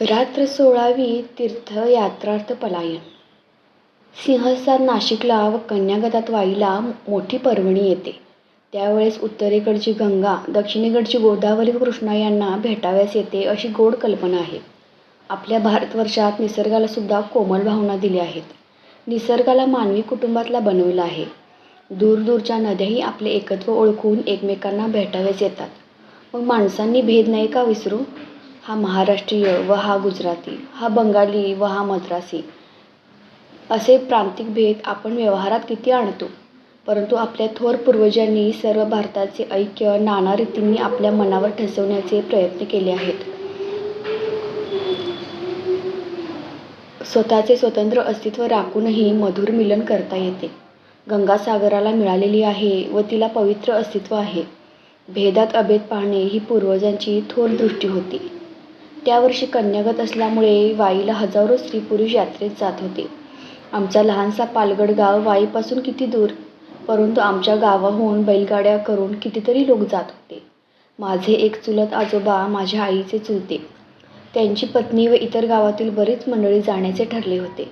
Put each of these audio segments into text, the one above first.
रात्र सोळावी तीर्थयात्रार्थ पलायन. सिंहस्थान नाशिकला व कन्यागतात वाईला मोठी पर्वणी येते. त्यावेळेस उत्तरेकडची गंगा दक्षिणेकडची गोदावरी व कृष्णा यांना भेटाव्यास येते अशी गोड कल्पना आहे. आपल्या भारतवर्षात निसर्गाला सुद्धा कोमल भावना दिल्या आहेत. निसर्गाला मानवी कुटुंबातला बनवलं आहे. दूरदूरच्या नद्याही आपले एकत्व ओळखून एकमेकांना भेटाव्यास येतात. मग माणसांनी भेद नाही का विसरू? हा महाराष्ट्रीय व हा गुजराती हा बंगाली व हा मद्रासी असे प्रांतिक भेद आपण व्यवहारात किती आणतो? परंतु आपल्या थोर पूर्वजांनी सर्व भारताचे ऐक्य नाना रीतींनी आपल्या मनावर ठसवण्याचे प्रयत्न केले आहेत. स्वतःचे स्वतंत्र अस्तित्व राखूनही मधुर मिलन करता येते. गंगासागराला मिळालेली आहे व तिला पवित्र अस्तित्व आहे. भेदात अभेद पाहणे ही पूर्वजांची थोर दृष्टी होती. त्या वर्षी कन्यागत असल्यामुळे वाईला हजारो स्त्री पुरुष यात्रेत जात होते. आमचा लहानसा पालगड गाव वाईपासून किती दूर? परंतु आमच्या गावाहून बैलगाड्या करून कितीतरी लोक जात होते. माझे एक चुलत आजोबा माझ्या आईचे चुलते. त्यांची पत्नी व इतर गावातील बरीच मंडळी जाण्याचे ठरले होते.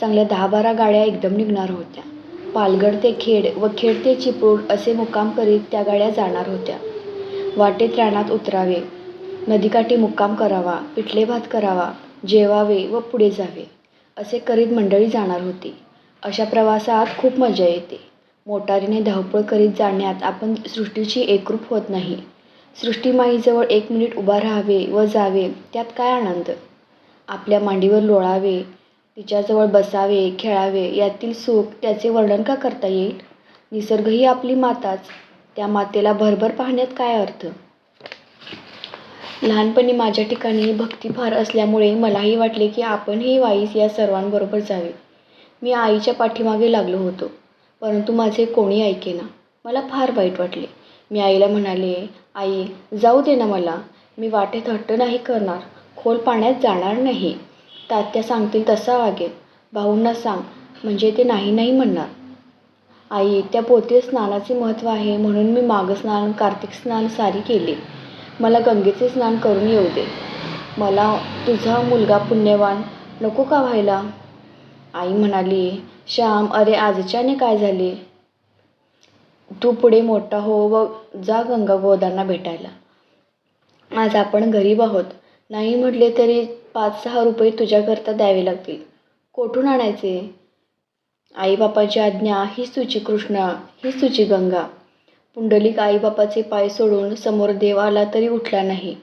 चांगल्या दहा बारा गाड्या एकदम निघणार होत्या. पालगड ते खेड व खेड ते चिपळूण असे मुक्काम करीत त्या गाड्या जाणार होत्या. वाटेत रानात उतरावे. नदीकाठी मुक्काम करावा पिठले भात करावा जेवावे व पुढे जावे असे करीत मंडळी जाणार होती. अशा प्रवासात खूप मजा येते. मोटारीने धावपळ करीत जाण्यात आपण सृष्टीची एकरूप होत नाही. सृष्टीमाईजवळ एक मिनिट उभा राहावे व जावे त्यात काय आनंद? आपल्या मांडीवर लोळावे तिच्याजवळ बसावे खेळावे यातील सुख त्याचे वर्णन का करता येईल? निसर्ग ही आपली माताच. त्या मातेला भरभर पाहण्यात काय अर्थ? लहानपणी माझ्या ठिकाणी भक्ती फार असल्यामुळे मलाही वाटले की आपणही वाईस या सर्वांबरोबर जावे. मी आईच्या पाठीमागे लागलो होतो परंतु माझे कोणी ऐकेना मला फार वाईट वाटले. मी आईला म्हणाले आई जाऊ दे ना मला. मी वाटेत हट्ट नाही करणार. खोल पाण्यात जाणार नाही. तात्या सांगतील तसा वागेल भाऊंना सांग म्हणजे ते नाही नाही म्हणणार. आई त्या पोतीत स्नानाचे महत्त्व आहे म्हणून मी मागस्नान कार्तिक स्नान सारी केले. मला गंगेचे स्नान करून येऊ दे. मला तुझा मुलगा पुण्यवान नको का व्हायला? आई म्हणाली श्याम अरे आजच्याने काय झाले? तू पुढे मोठा हो व जा गंगा गोदांना भेटायला. आज आपण गरीब आहोत. नाही म्हटले तरी पाच सहा रुपये तुझ्याकरता द्यावे लागतील. कोठून आणायचे? आईबापाची आज्ञा हीच तुझी कृष्णा हीच तुझी गंगा. पुंडलिक आईबापाचे पाय सोडून समोर देव आला तरी उठला नाही.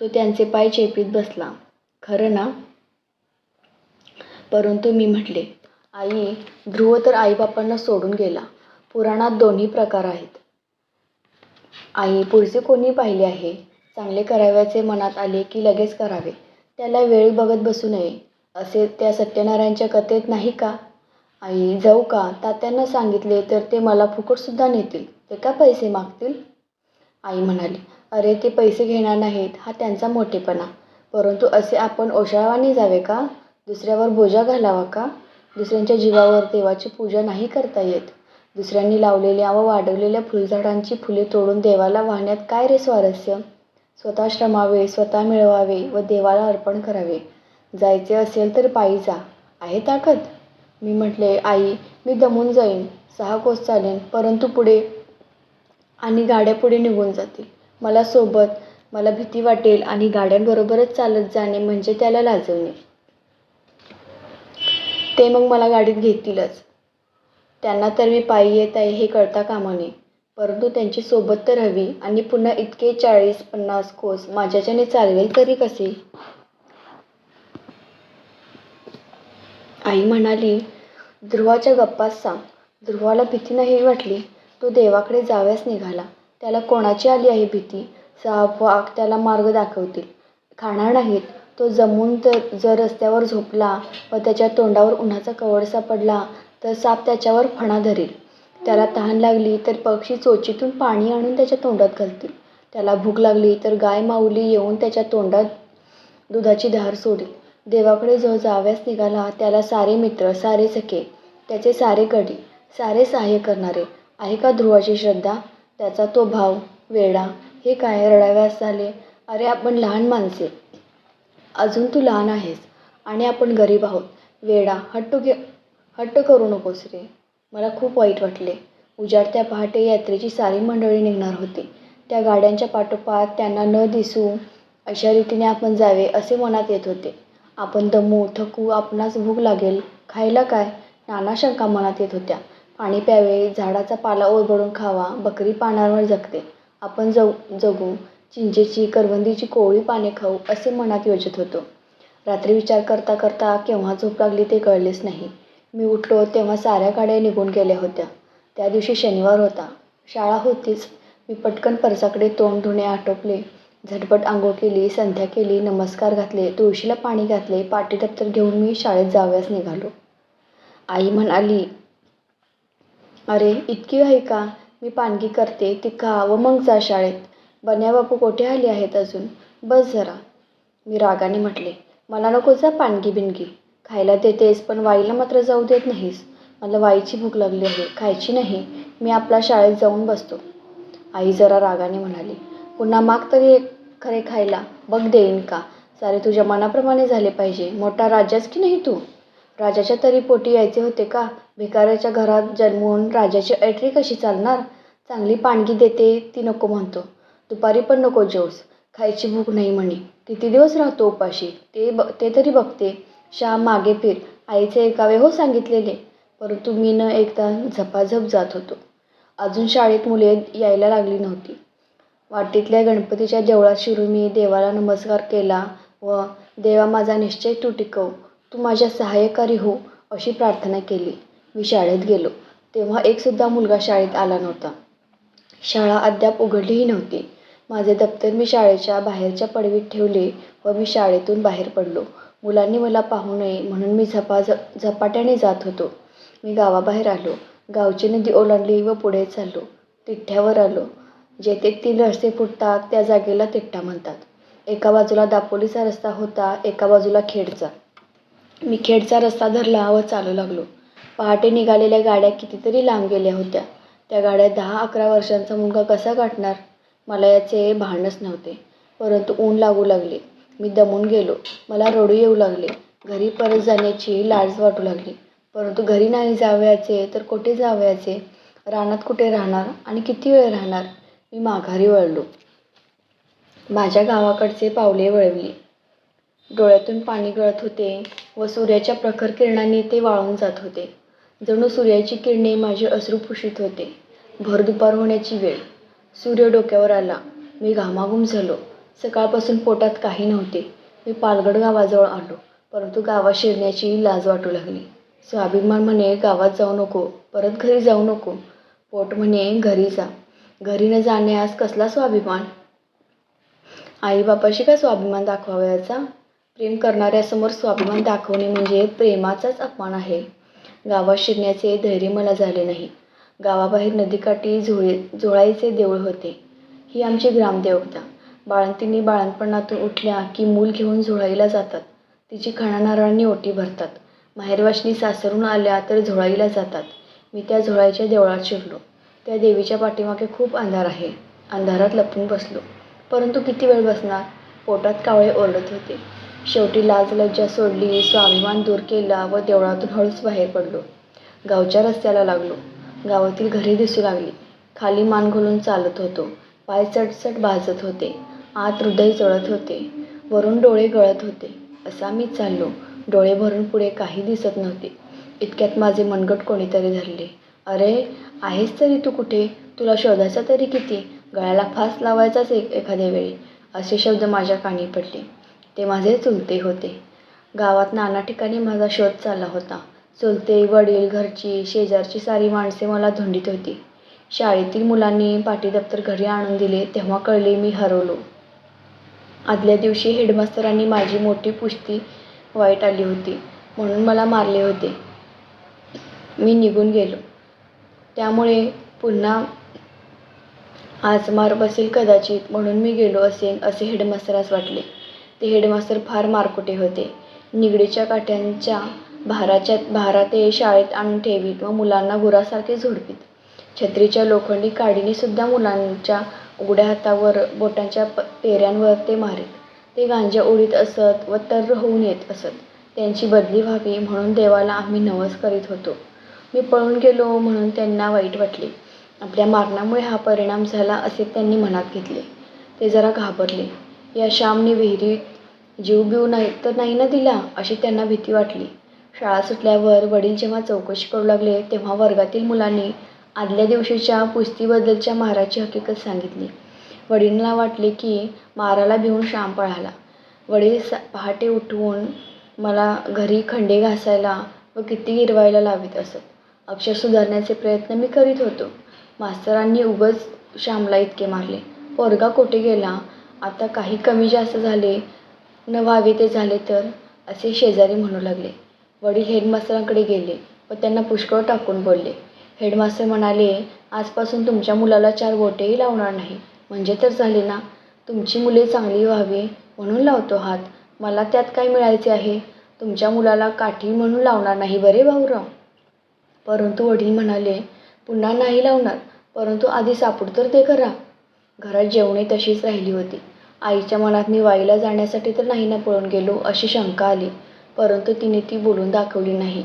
तो त्यांचे पाय चेपीत बसला. खरं ना? परंतु मी म्हटले आई ध्रुव तर आईबापांना सोडून गेला. पुराणात दोन्ही प्रकार आहेत. आई पुढचे कोणी पाहिले आहे? चांगले करावयाचे मनात आले की लगेच करावे. त्याला वेळ बघत बसू नये. असे त्या सत्यनारायणच्या कथेत नाही का? आई जाऊ का? तात्यांना सांगितले तर ते मला फुकटसुद्धा नेतील. ते का पैसे मागतील? आई म्हणाली अरे ते पैसे घेणार नाहीत. हा त्यांचा मोठेपणा. परंतु असे आपण ओशाळवाने जावे का? दुसऱ्यावर बोजा घालावा का? दुसऱ्यांच्या जीवावर देवाची पूजा नाही करता येत. दुसऱ्यांनी लावलेल्या व वाढवलेल्या फुलझाडांची फुले तोडून देवाला वाहण्यात काय रे स्वारस्य? स्वतः श्रमावे स्वतः मिळवावे व देवाला अर्पण करावे. जायचे असेल तर पायी जा. आहे ताकद? मी म्हटले आई मी दमून जाईन सहा कोस चालेन परंतु पुढे आणि गाड्या पुढे निघून जातील. मला सोबत मला भीती वाटेल आणि गाड्यांबरोबरच चालत जाणे म्हणजे त्याला लाजवणे. ते मग मला गाडीत घेतीलच. त्यांना तर मी पायी येत आहे हे कळता कामा नये परंतु त्यांची सोबत तर हवी आणि पुन्हा इतके चाळीस पन्नास कोस माझ्याच्याने चालवेल तरी कसे? आई म्हणाली ध्रुवाच्या गप्पास सांग. ध्रुवाला भीती नाही वाटली. तो देवाकडे जाव्यास निघाला. त्याला कोणाची आली आहे भीती? साप त्याला मार्ग दाखवतील. खाणार नाहीत. तो जमून तर जर रस्त्यावर झोपला व त्याच्या तोंडावर उन्हाचा कवडसा पडला तर साप त्याच्यावर फणा धरेल. त्याला तहान लागली तर पक्षी चोचीतून पाणी आणून त्याच्या तोंडात घालतील. त्याला भूक लागली तर गाय माऊली येऊन त्याच्या तोंडात दुधाची धार सोडेल. देवाकडे जो जाव्यास निघाला त्याला सारे मित्र सारे सखे त्याचे सारे कडी सारे सहाय्य करणारे आहे का ध्रुवाची श्रद्धा त्याचा तो भाव वेडा हे काय रडाव्यास झाले? अरे आपण लहान माणसे. अजून तू लहान आहेस आणि आपण गरीब आहोत. वेडा हट्ट घे हट्ट करू नकोस रे. मला खूप वाईट वाटले. उजाडत्या पहाटे यात्रेची सारी मंडळी निघणार होती. त्या गाड्यांच्या पाठोपाठ त्यांना न दिसू अशा रीतीने आपण जावे असे मनात येत होते. आपण दमू थकू आपणास भूक लागेल. खायला काय? नाना शंका मनात येत होत्या. पाणी प्यावे झाडाचा पाला ओरबडून खावा बकरी पानांवर जगते. आपण जग जगू चिंचेची करवंदीची कोवळी पाने खाऊ असे मनात योजत होतो. रात्री विचार करता करता केव्हा झोप लागली ते कळलेच नाही. मी उठलो तेव्हा साऱ्या गाड्या निघून गेल्या होत्या. त्या दिवशी शनिवार होता. शाळा होतीच. मी पटकन परसाकडे तोंड धुणे आटोपले. झटपट आंघोळ केली संध्या केली नमस्कार घातले तुळशीला पाणी घातले पाटीदप्तर घेऊन मी शाळेत जावयास निघालो. आई म्हणाली अरे इतकी घाई का? मी पानगी करते ती खा व मग जा शाळेत. बन्या बापू कोठे आली आहेत अजून? बस जरा. मी रागाने म्हटले मला नको जा पानगी बिनगी. खायला देतेस पण वाईला मात्र जाऊ देत नाहीस. मला वाईची भूक लागली आहे खायची नाही. मी आपल्या शाळेत जाऊन बसतो. आई जरा रागाने म्हणाली पुन्हा माग तरी खरे खायला. बघ देईन का? सारे तुझ्या मनाप्रमाणे झाले पाहिजे. मोठा राजाच की नाही तू? राजाच्या तरी पोटी यायचे होते का? भिकाऱ्याच्या घरात जन्मून राजाची ऐटरी कशी चालणार? चांगली पाणगी देते ती नको म्हणतो. दुपारी पण नको जेवस. खायची भूक नाही म्हणे. किती दिवस राहतो उपाशी? ते ब ते तरी बघते. श्याम मागे फिर. आईचे एकावे हो सांगितलेले. परंतु मी न एकदा झपाझप जात होतो. अजून शाळेत मुले यायला लागली नव्हती. वाटीतल्या गणपतीच्या देवळात शिरून मी देवाला नमस्कार केला व देवा माझा निश्चय तू टिकव. तू माझ्या सहाय्यकारी हो अशी प्रार्थना केली. मी शाळेत गेलो. तेव्हा एकसुद्धा मुलगा शाळेत आला नव्हता. शाळा अद्याप उघडलीही नव्हती. माझे दप्तर मी शाळेच्या बाहेरच्या पडवीत ठेवले व मी शाळेतून बाहेर पडलो. मुलांनी मला पाहू नये म्हणून मी झपा झपाट्याने जात होतो. मी गावाबाहेर आलो. गावची नदी ओलांडली व पुढे चाललो. तिठ्ठ्यावर आलो. जेथे तीन रस्ते फुटतात त्या जागेला तिठ्ठा म्हणतात. एका बाजूला दापोलीचा रस्ता होता एका बाजूला खेडचा. मी खेडचा रस्ता धरला व चालू लागलो. पहाटे निघालेल्या गाड्या कितीतरी लांब गेल्या होत्या. त्या गाड्या दहा अकरा वर्षांचा मुलगा कसा गाठणार? मला याचे भानच नव्हते. परंतु ऊन लागू लागले. मी दमून गेलो. मला रडू येऊ लागले. घरी परत जाण्याची लाज वाटू लागली. परंतु घरी नाही जावयाचे तर कुठे जावयाचे? रानात कुठे राहणार आणि किती वेळ राहणार? मी माघारी वळलो. माझ्या गावाकडचे पावले वळवली. डोळ्यातून पाणी गळत होते व सूर्याच्या प्रखर किरणांनी ते वाळून जात होते. जणू सूर्याची किरणे माझे अश्रू पुशीत होते. भर दुपार होण्याची वेळ. सूर्य डोक्यावर आला. मी घामाघूम झालो. सकाळपासून पोटात काही नव्हते. मी पालगड गावाजवळ आलो. परंतु गावात शिरण्याची लाज वाटू लागली. स्वाभिमान म्हणे गावात जाऊ नको. परत घरी जाऊ नको. पोट म्हणे घरी जा. घरी न जाण्यास कसला स्वाभिमान? आईबापाशी का स्वाभिमान दाखवावयाचा? प्रेम करणाऱ्यासमोर स्वाभिमान दाखवणे म्हणजे प्रेमाचाच अपमान आहे. गावात शिरण्याचे धैर्य मला झाले नाही. गावाबाहेर नदीकाठी झोळे झोळाईचे देऊळ होते. ही आमची ग्रामदेवता. बाळंतींनी बाळणपणातून उठल्या की मूल घेऊन झोळाईला जातात. तिची खणा नारळांनी ओटी भरतात. माहेरवाशनी सासरून आल्या तर झोळाईला जातात. मी त्या झोळाईच्या देवळात शिरलो. त्या देवीच्या पाठीमागे खूप अंधार आहे. अंधारात लपून बसलो. परंतु किती वेळ बसणार? पोटात कावळे ओरडत होते. शेवटी लाज लज्जा सोडली स्वाभिमान दूर केला व देवळातून हळूच बाहेर पडलो. गावच्या रस्त्याला लागलो. गावातील घरे दिसू लागली. खाली मान घालून चालत होतो. पाय चटचट भाजत होते. आत हृदय जळत होते. वरून डोळे गळत होते. असा मी चाललो. डोळे भरून पुढे काही दिसत नव्हते. इतक्यात माझे मनगट कोणीतरी धरले. अरे आहेस तरी तू कुठे? तुला शोधायचा तरी किती? गळ्याला फास लावायचाच एक एखाद्या वेळी. असे शब्द माझ्या कानी पडले. ते माझे चुलते होते. गावात नाना ठिकाणी माझा शोध चालला होता. चुलते वडील घरची शेजारची सारी माणसे मला धुंडीत होती. शाळेतील मुलांनी पाटीदप्तर घरी आणून दिले तेव्हा कळले मी हरवलो. आदल्या दिवशी हेडमास्तरांनी माझी मोठी पुष्टी वाईट आली होती म्हणून मला मारले होते. मी निघून गेलो. त्यामुळे पुन्हा आज मार बसेल कदाचित म्हणून मी गेलो असेन असे हेडमास्तरास वाटले. ते हेडमास्तर फार मारकुटे होते. निगडीच्या काठ्यांच्या भाराच्या भारा ते शाळेत आणून ठेवीत व मुलांना गुरासारखे झोडपीत. छत्रीच्या लोखंडी काडीनेसुद्धा मुलांच्या उघड्या हातावर बोटांच्या प पेऱ्यांवर ते मारीत. ते गांजा उडीत असत व तर्र होऊन येत असत. त्यांची बदली व्हावी म्हणून देवाला आम्ही नवस करीत होतो. मी पळून गेलो म्हणून त्यांना वाईट वाटले. आपल्या मारणामुळे हा परिणाम झाला असे त्यांनी मनात घेतले. ते जरा घाबरले. या श्यामने विहिरीत जीव बिव नाही तर नाही ना दिला अशी त्यांना भीती वाटली. शाळा सुटल्यावर वडील जेव्हा चौकशी करू लागले तेव्हा वर्गातील मुलांनी आदल्या दिवशीच्या पुस्तीबद्दलच्या माराची हकीकत सांगितली. वडिलांना वाटले की माराला भिवून श्याम पळाला. वडील सा पहाटे उठवून मला घरी खंडे घासायला व किती गिरवायला लावित असत. अक्षर सुधारण्याचे प्रयत्न मी करीत होतो. मास्तरांनी उगच श्यामला इतके मारले. पोरगा कोठे गेला? आता काही कमी जास्त झाले न व्हावे ते झाले तर असे शेजारी म्हणू लागले. वडील हेडमास्तरांकडे गेले व त्यांना पुष्कळ टाकून बोलले. हेडमास्तर म्हणाले आजपासून तुमच्या मुलाला चार बोटेही लावणार नाही. म्हणजे तर झाले ना. तुमची मुले चांगली व्हावी म्हणून लावतो हात. मला त्यात काय मिळायचे आहे? तुमच्या मुलाला काठी म्हणून लावणार नाही बरे भाऊराव? परंतु वडील म्हणाले पुन्हा नाही लावणार. परंतु आधी सापूड तर ते करा घरात जेवणे तशीच राहिली होती. आईच्या मनात मी वाईला जाण्यासाठी तर नाही ना पळून गेलो अशी शंका आली. परंतु तिने ती बोलून दाखवली नाही.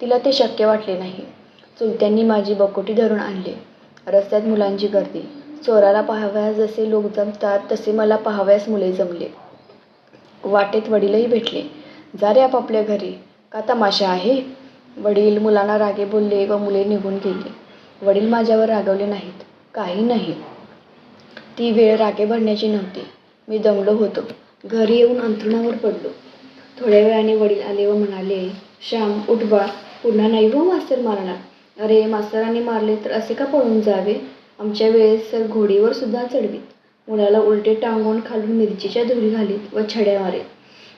तिला ते शक्य वाटले नाही. चुलत्यांनी माझी बकोटी धरून आणले. रस्त्यात मुलांची गर्दी. चोराला पाहावयास जसे लोक जमतात तसे मला पाहावयास मुले जमले. वाटेत वडीलही भेटले. जा रे आपापल्या घरी. का तमाशा आहे? वडील मुलांना रागे बोलले व मुले निघून गेली. वडील माझ्यावर रागवले नाहीत. काही नाही. ती वेळ रागे भरण्याची नव्हती. मी दमलो होतो. घरी येऊन अंथरुणावर पडलो. थोड्या वेळाने वडील आले व म्हणाले श्याम उठ बाळ पुन्हा नाही हो मास्तर मारणार. अरे मास्तरांनी मारले तर असे का पळून जावे? आमच्या वेळेस सर घोडीवर सुद्धा चढवीत. मुलाला उलटे टांगून खालून मिरचीच्या धुरी घालीत व छड्या मारीत.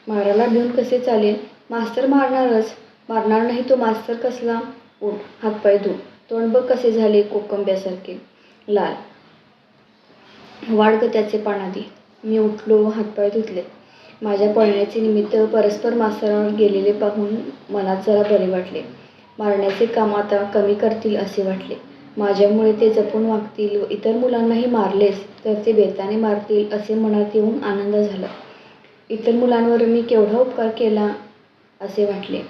मारायला घेऊन कसे चालेल? मास्तर मारणारच. मारणार नाही तो मास्तर कसला? उठ हातपाय धु. तोंड बघ कसे झाले कोकंब्यासारखे. लाल. वाढ ग त्याचे पानादी. मी उठलो हातपाय धुतले. माझ्या पळण्याचे निमित्त परस्पर मास्तरांवर गेलेले पाहून मनात जरा बरे वाटले. मारण्याचे काम आता कमी करतील असे वाटले. माझ्यामुळे ते जपून वागतील व इतर मुलांनाही मारलेस तर ते बेताने मारतील असे मनात येऊन आनंद झाला. इतर मुलांवर मी केवढा उपकार केला असे वाटले.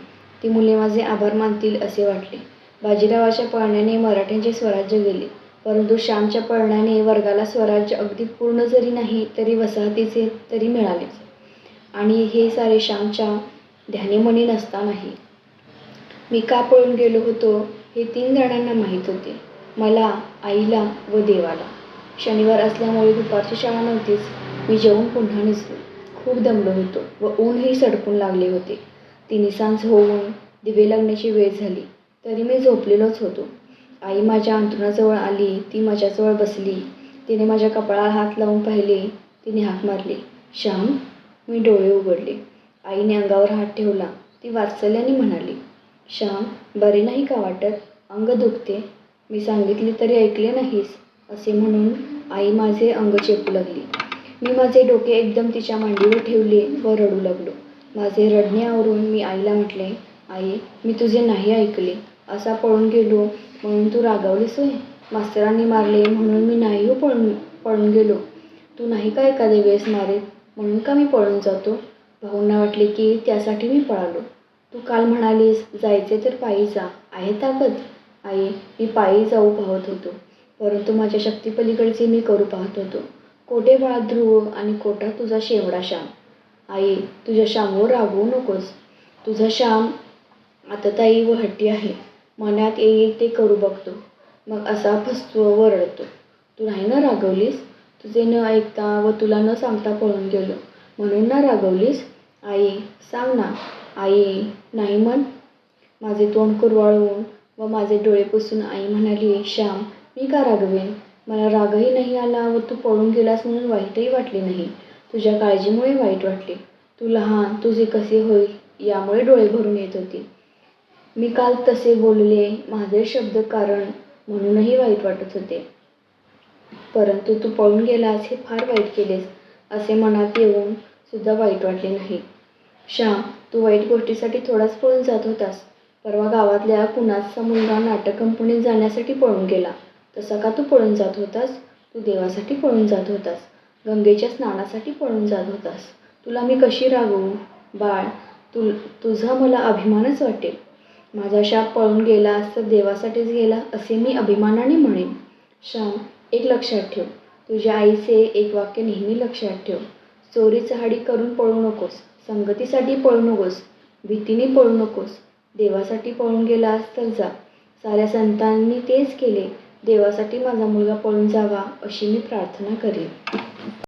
ती मुले माझे आभार मानतील असे वाटले. बाजीरावाच्या पळण्याने मराठ्यांचे स्वराज्य गेले. परंतु श्यामच्या पळण्याने वर्गाला स्वराज्य अगदी पूर्ण जरी नाही तरी वसाहतीचे तरी मिळालेच आणि हे सारे श्यामच्या ध्यानीमनी नसतानाही. मी का पळून गेलो होतो हे तीन जणांना माहीत होते. मला आईला व देवाला. शनिवार असल्यामुळे दुपारची शाळा नव्हतीच. मी जेवून पुन्हा निसलो. खूप दमलो होतो व ऊनही सडकून लागले होते. तिन्ही सांज होऊन दिवे लागण्याची वेळ झाली. तरी मी झोपलेलोच होतो. आई माझ्या अंथरुणाजवळ आली ती माझ्याजवळ बसली. तिने माझ्या कपाळाला हात लावून पाहिले. तिने हाक मारली. श्याम मी डोळे उघडले. आईने अंगावर हात ठेवला. ती वाचल्याने म्हणाली श्याम बरे नाही का वाटत? अंग दुखते. मी सांगितले तरी ऐकले नाहीस. असे म्हणून आई माझे अंग चेपू लागली. मी माझे डोके एकदम तिच्या मांडीवर ठेवले व रडू लागलो. माझे रडणे आवरून मी आईला म्हटले आई मी तुझे नाही ऐकले. असा पळून गेलो म्हणून तू रागावलीस होय? मास्तरांनी मारले म्हणून मी नाही हो पळून पळून गेलो. तू नाही का एखाद्या वेळेस मारेल म्हणून का मी पळून जातो? भाऊंना वाटले की त्यासाठी मी पळालो. तू काल म्हणालीस जायचे तर पायी जा. आहे ताकद? आई मी पायी जाऊ पाहत होतो. परंतु माझ्या शक्तीपलीकडचे मी करू पाहत होतो. कोठे बाळा ध्रुव आणि कोठा तुझा शेवडा श्याम? आई तुझ्या श्यामवर रागवू नकोस. तुझा श्याम आतताई व हट्टी आहे. मनात येईल ते करू बघतो. मग असा फसतो वरडतो तू नाही ना रागवलीस? तुझे न ऐकता व तुला न सांगता पळून गेलो. म्हणून ना रागवलीस? आई सांग ना. आई नाही म्हण. माझे तोंड कुरवाळून व माझे डोळे पुसून आई म्हणाली श्याम मी का रागवेन? मला रागही नाही आला व तू पळून गेलास म्हणून वाईटही वाटले नाही. तुझ्या काळजीमुळे वाईट वाटले. तू लहान तुझे कसे होईल यामुळे डोळे भरून येत होती. मी काल तसे बोलले माझे शब्द कारण म्हणूनही वाईट वाटत होते. परंतु तू पळून गेलास हे फार वाईट केलेस असे मनात येऊन सुद्धा वाईट वाटले नाही. श्याम तू वाईट गोष्टीसाठी थोडाच पळून जात होतास. परवा गावातल्या कुणाचा मुलगा नाटक कंपनीत जाण्यासाठी पळून गेला. तसा का तू पळून जात होतास? तू देवासाठी पळून जात होतास. गंगेच्या स्नानासाठी पळून जात होतास. तुला मी कशी रागवू? बाळ तु तुझा मला अभिमानच वाटेल. माझा शाप पळून गेला असतं देवासाठीच गेला असे मी अभिमानाने म्हणेन. श्याम एक लक्षात ठेव. तुझ्या आईचे एक वाक्य नेहमी लक्षात ठेव. चोरी चहाडी करून पळू नकोस. संगतीसाठी पळू नकोस. भीतीने पळू नकोस. देवासाठी पळून गेलास तर जा. साऱ्या संतांनी तेच केले. देवासाठी माझा मुलगा पळून जावा अशी मी प्रार्थना करेन.